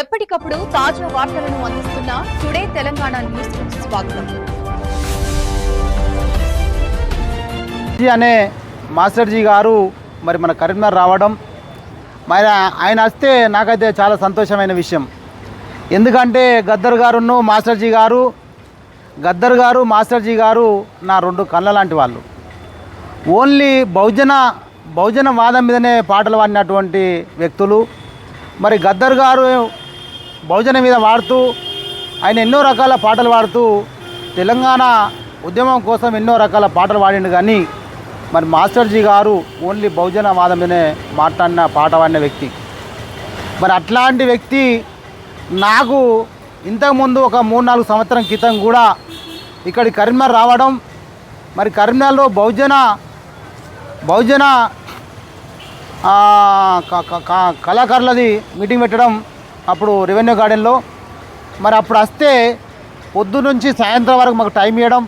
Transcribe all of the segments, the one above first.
ఎప్పటికప్పుడు తాజా వార్తలను అందిస్తున్న టుడే తెలంగాణ న్యూస్ స్వాగతం. జీ అనే మాస్టర్జీ గారు మరి మన కరీంనగర్ రావడం మరి ఆయన వస్తే నాకైతే చాలా సంతోషమైన విషయం. ఎందుకంటే గద్దర్ గారును మాస్టర్జీ గారు గద్దర్ గారు మాస్టర్జీ గారు నా రెండు కళ్ళ లాంటి వాళ్ళు. ఓన్లీ బహుజన బహుజన వాదం మీదనే పాటలు పాడినటువంటి వ్యక్తులు. మరి గద్దర్ గారు బహుజన మీద వాడుతూ ఆయన ఎన్నో రకాల పాటలు పాడుతూ తెలంగాణ ఉద్యమం కోసం ఎన్నో రకాల పాటలు పాడిండు కానీ మరి మాస్టర్జీ గారు ఓన్లీ బహుజన వాదమనే మాట్లాడిన పాట పాడిన వ్యక్తి. మరి అట్లాంటి వ్యక్తి నాకు ఇంతకుముందు ఒక మూడు నాలుగు సంవత్సరం క్రితం కూడా ఇక్కడ కరీంనగర్ రావడం మరి కరీంనగర్లో బహుజన బహుజన కళాకారులది మీటింగ్ పెట్టడం అప్పుడు రెవెన్యూ గార్డెన్లో. మరి అప్పుడు వస్తే పొద్దు నుంచి సాయంత్రం వరకు మాకు టైం ఇవ్వడం.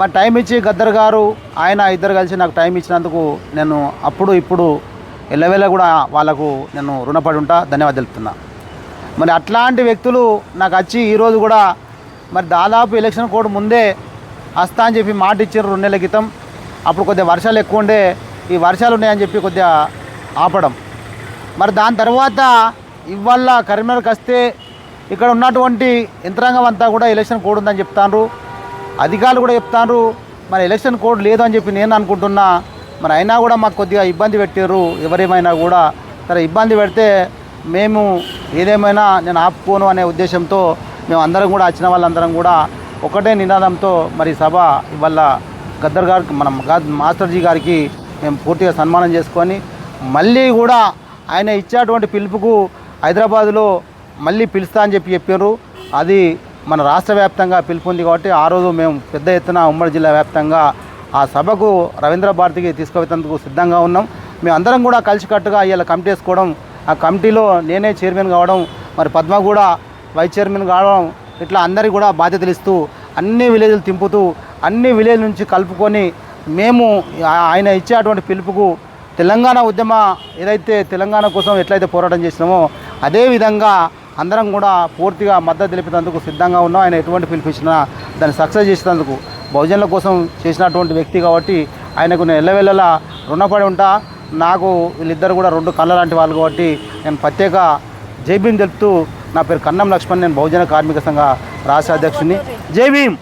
మరి టైం ఇచ్చి గద్దర్ గారు ఆయన ఇద్దరు కలిసి నాకు టైం ఇచ్చినందుకు నేను అప్పుడు ఇప్పుడు ఎల్లవేళ కూడా వాళ్ళకు నేను రుణపడి ఉంటా. ధన్యవాదాలు తెలుపుతున్నా. మరి అట్లాంటి వ్యక్తులు నాకు వచ్చి ఈరోజు కూడా మరి దాదాపు ఎలక్షన్ కోడ్ ముందే వస్తా అని చెప్పి మాట ఇచ్చారు రెండు నెలల క్రితం. అప్పుడు కొద్దిగా వర్షాలు ఎక్కువ ఉండే ఈ వర్షాలు ఉన్నాయని చెప్పి కొద్దిగా ఆపడం. మరి దాని తర్వాత ఇవాళ కరీంనగర్కి వస్తే ఇక్కడ ఉన్నటువంటి యంత్రాంగం అంతా కూడా ఎలక్షన్ కోడ్ ఉందని చెప్తాను అధికారులు కూడా చెప్తారు మరి ఎలక్షన్ కోడ్ లేదు అని చెప్పి నేను అనుకుంటున్నా. మరి అయినా కూడా మాకు కొద్దిగా ఇబ్బంది పెట్టారు ఎవరేమైనా కూడా సరే ఇబ్బంది పెడితే మేము ఏదేమైనా నేను ఆపుకోను అనే ఉద్దేశంతో మేము అందరం కూడా వచ్చిన వాళ్ళందరం కూడా ఒకటే నినాదంతో మరి సభ ఇవాళ గద్దర్ గారికి మనం మాస్టర్జీ గారికి మేము పూర్తిగా సన్మానం చేసుకొని మళ్ళీ కూడా ఆయన ఇచ్చేటువంటి పిలుపుకు హైదరాబాద్లో మళ్ళీ పిలుస్తా అని చెప్పి చెప్పారు అది మన రాష్ట్ర వ్యాప్తంగా పిలుపు ఉంది కాబట్టి ఆ రోజు మేము పెద్ద ఎత్తున ఉమ్మడి జిల్లా వ్యాప్తంగా ఆ సభకు రవీంద్ర భారతికి తీసుకువెళ్తేందుకు సిద్ధంగా ఉన్నాం. మేము అందరం కూడా కలిసికట్టుగా ఇలా కమిటీ వేసుకోవడం ఆ కమిటీలో నేనే చైర్మన్ కావడం మరి పద్మ కూడా వైస్ చైర్మన్ కావడం ఇట్లా అందరికీ కూడా బాధ్యతలు ఇస్తూ అన్ని విలేజ్లు తింపుతూ అన్ని విలేజ్ నుంచి కలుపుకొని మేము ఆయన ఆయన ఇచ్చేటువంటి పిలుపుకు తెలంగాణ ఉద్యమ ఏదైతే తెలంగాణ కోసం ఎట్లయితే పోరాటం చేసినామో అదేవిధంగా అందరం కూడా పూర్తిగా మద్దతు తెలిపేందుకు సిద్ధంగా ఉన్నాం. ఆయన ఎటువంటి పిలిపించినా దాన్ని సక్సెస్ చేసినందుకు. బహుజనుల కోసం చేసినటువంటి వ్యక్తి కాబట్టి ఆయనకు నేను ఎల్లవెల్లలా రుణపడి ఉంటా. నాకు వీళ్ళిద్దరు కూడా రెండు కళ్ళ లాంటి వాళ్ళు కాబట్టి నేను ప్రత్యేక జై భీమ్ తెలుపుతూ నా పేరు కన్నం లక్ష్మణ్. నేను బహుజన కార్మిక సంఘ రాష్ట్ర అధ్యక్షుని జై భీమ్!